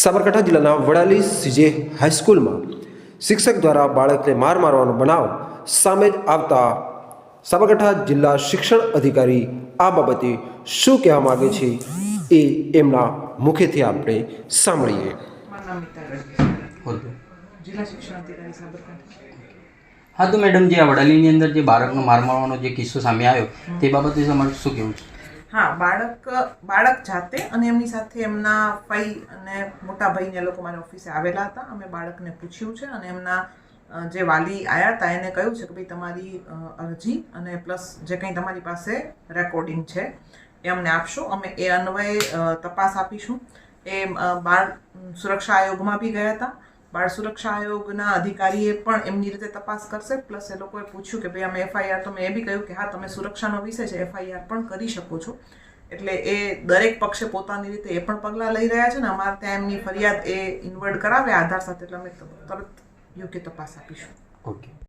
સાબરકાંઠા જિલ્લાના વડાલી સીજે હાઈસ્કૂલમાં શિક્ષક દ્વારા બાળકને માર મારવાનો બનાવ સામે જ આવતા સાબરકાંઠા જિલ્લા શિક્ષણ અધિકારી આ બાબતે શું કહેવા માગે છે એ એમના મુખેથી આપણે સાંભળીએ. જિલ્લા શિક્ષણ અધિકારી સાબરકાંઠા. હા તો મેડમ જે આ વડાલીની અંદર જે બાળકનો માર મારવાનો જે કિસ્સો સામે આવ્યો તે બાબતે તમારું શું કહેવું છે? હા, બાળક બાળક જાતે અને એમની સાથે એમના ભાઈ અને મોટા ભાઈને એ લોકો મારી ઓફિસે આવેલા હતા. અમે બાળકને પૂછ્યું છે અને એમના જે વાલી આવ્યા હતા, એને કહ્યું છે કે ભાઈ તમારી અરજી અને પ્લસ જે કંઈ તમારી પાસે રેકોર્ડિંગ છે, એ અમને આપશો. અમે એ અન્વયે તપાસ આપીશું. એ બાળ સુરક્ષા આયોગમાં બી ગયા હતા. બાળ સુરક્ષા આયોગના અધિકારીએ પણ એમની રીતે તપાસ કરશે. પ્લસ એ લોકોએ પૂછ્યું કે ભાઈ, અમે એફઆઈઆર તો મેં એ બી કહ્યું કે હા, તમે સુરક્ષાનો વિષય છે, એફઆઈઆર પણ કરી શકો છો. એટલે એ દરેક પક્ષે પોતાની રીતે એ પણ પગલાં લઈ રહ્યા છે ને અમારે ત્યાં એમની ફરિયાદ એ ઇન્વર્ડ કરાવે, આધાર સાથે એટલે અમે તરત યોગ્ય તપાસ આપીશું. ઓકે